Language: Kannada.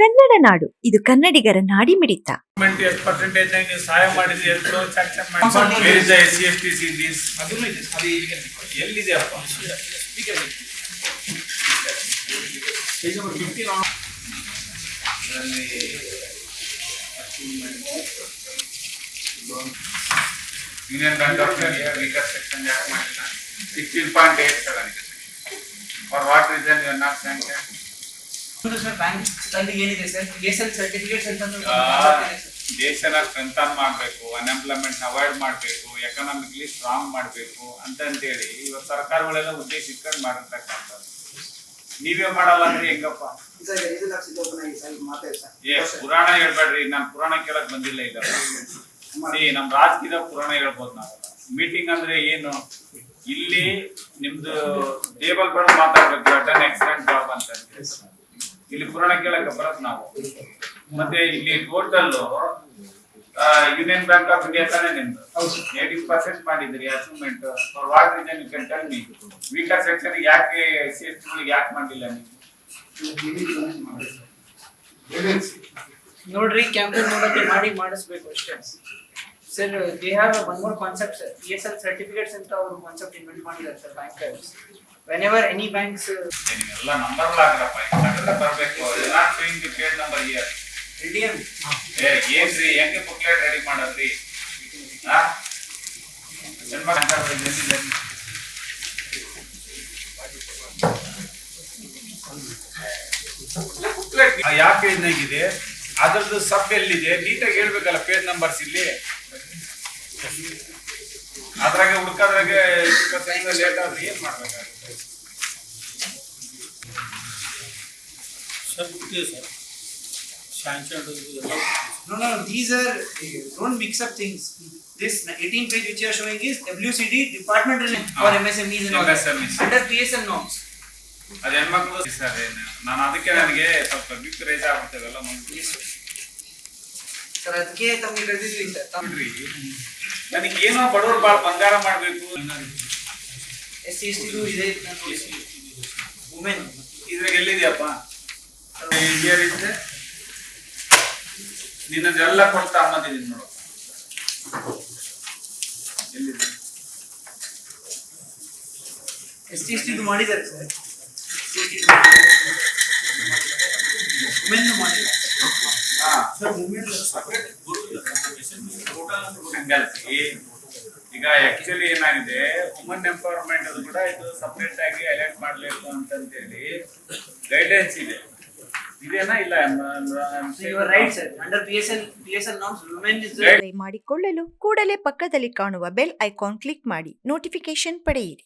ಕನ್ನಡ ನಾಡು. ಇದು ಕನ್ನಡಿಗರ ನಾಡಿ ಮಿಡಿತ. Union bank of India weaker section ಮಾಡಿಲ್ಲ? Sixteen point eight seven for what reason you not sanction sir bank ಅಲ್ಲಿ ಏನಿದೆ ಸರ್ ಸರ್ಟಿಫಿಕೇಟ್ಸ್ ಅಂತ. ದೇಶನ ಸ್ಟ್ರೆಂಥನ್ ಮಾಡಬೇಕು ಅನ್ಎಂಪ್ಲಾಯ್ಮೆಂಟ್ ಅವಾಯ್ಡ್ ಮಾಡಬೇಕು ಎಕನಾಮಿಕ್ಲಿ ಸ್ಟ್ರಾಂಗ್ ಮಾಡಬೇಕು ಅಂತಂತೇಳಿ ಇವತ್ತು ಸರ್ಕಾರಗಳೆಲ್ಲ ಉದ್ದೇಶ ಇಟ್ಕೊಂಡು ಮಾಡಿರ್ತಕ್ಕಂಥದ್ದು. ನೀವೇ ಮಾಡಲ್ಲ ಅಂದ್ರೆ ಹೆಂಗಪ್ಪ? ಸರ್ ಇದು ಲಕ್ಷ ಓಪನ್ ಸರ್ ಮಾತಾಡಿ ಸರ್ ಏ ಪುರಾಣ ಹೇಳ್ಬೇಡ್ರಿ ನಾನು ಪುರಾಣ ಕೇಳಕ್ ಬಂದಿಲ್ಲ ಈಗ. ಈ ನಮ್ ರಾಜಕೀಯ ಪುರಾಣ ಹೇಳ್ಬೋದು ನಾವು. ಮೀಟಿಂಗ್ ಅಂದ್ರೆ ಏನು? ಇಲ್ಲಿ ನಿಮ್ದು ಟೇಬಲ್ ಮಾತಾಡ್ಬೇಕು ಅಂತ ಹೇಳಿ. ಇಲ್ಲಿ ಪುರಾಣ ಕೇಳಕ್ಕೆ ಬರತ್ ನಾವು. ಮತ್ತೆ ಇಲ್ಲಿ total Union Bank of India ತಾನೇ ನಿಮ್ದು. ಏಟಿ ಪರ್ಸೆಂಟ್ ಮಾಡಿದ್ರಿ achievement for what reason you can tell me weaker section ಯಾಕೆ ಸಿ ಎಸ್ ಯಾಕೆ ಮಾಡಿಲ್ಲ ನೀವು? ನೋಡ್ರಿ ಕ್ಯಾಂಪೇನ್ ನೋಡಕ್ಕೆ ಮಾಡಿ ಮಾಡಿಸ್ಬೇಕು ಅಷ್ಟೇ. Sir they have one more concept sir P S L certificates ಅಂತ ಅವರು ಕಾನ್ಸೆಪ್ಟ್ ಇನ್ವೆಂಟ್ ಮಾಡಿದ್ದಾರೆ sir bank whenever any banks ಎಲ್ಲ ನಂಬರ್ ಹಾಕ್ರಪ್ಪ ಇಲ್ಲಾಂದ್ರೆ ಬರಬೇಕು. Not showing the page number year D ಏ ಏನ್ರಿ? ಹೆಂಗೆ ಬುಕ್ಲೆಟ್ ರೆಡಿ ಮಾಡೋದು ರೀ ಯಾವ ಪೇಜ್ನಾಗಿದೆ ಅದ್ರದ್ದು ಸಬ್ ಎಲ್ಲಿದೆ? ನೀಟಾಗಿ ಹೇಳ್ಬೇಕಲ್ಲ ಪೇಜ್ ನಂಬರ್ಸ್ ಇಲ್ಲಿ. ಅದ್ರಾಗ ಹುಡ್ಕಾದ್ರಾಗ ಲೇಟ್ ಆದ್ರೆ sir Shanta no these are tone ಬಿಕ್ಸ್ ಅಪ್ ತಿಂಗ್ಸ್ ದಿಸ್ ನಾ page which are show is WCD department hour M S M sir ಮಿಸ್ ಪೇ ನೋಸ್ ಅದ ಹೆಣ್ಮಕ್ಳು ಸರ್ ನಾನು ಅದಕ್ಕೆ ನನಗೆ ಸ್ವಲ್ಪ ರೈತಲ್ಲ ಪ್ಲೇಸ್ ಸರ್ ಅದ್ಕೆ ತಂದಿದ್ದೀ ಸರ್ ತಂದ್ರಿ ನನಗೆ ಏನೋ ಬಡವರು ಬಾಳ ಬಂಗಾರ ಮಾಡಬೇಕು. ಎಸ್ ಸಿ ಎಸ್ ಟಿದು ಇದೆ ವುಮೆನ್ ಇದ್ರಾಗ ಎಲ್ಲಿದೆಯಪ್ಪ? ಹಿಯರ್ ಇದೆ ನಿನ್ನದೆಲ್ಲ ಕೊಡ್ತಾ ಅಮ್ಮದಿದ್ದೀನಿ ನೋಡು. ಎಲ್ಲಿದೆ? S T S sir. ಮಾಡಿದ್ದಾರೆ. ಸರ್ ವುಮೆನ್ ಮಾಡಿದ್ದಾರೆ ಹಾ ಹಂಗಲ್ರಿ ಈಗ ಆಕ್ಚುಲಿ ಏನಾಗಿದೆ ವುಮನ್ ಎಂಪವರ್ಮೆಂಟ್ ಅದು ಕೂಡ ಇದು ಸಪ್ರೇಟ್ ಆಗಿ ಅಲರ್ಟ್ ಅಂತ ಅಂತಂತೇಳಿ ಗೈಡ್ಲೈನ್ಸ್ ಇದೆ. ಮಾಡಿಕೊಳ್ಳಲು ಕೂಡಲೇ ಪಕ್ಕದಲ್ಲಿ ಕಾಣುವ ಬೆಲ್ ಐಕಾನ್ ಕ್ಲಿಕ್ ಮಾಡಿ ನೋಟಿಫಿಕೇಶನ್ ಪಡೆಯಿರಿ.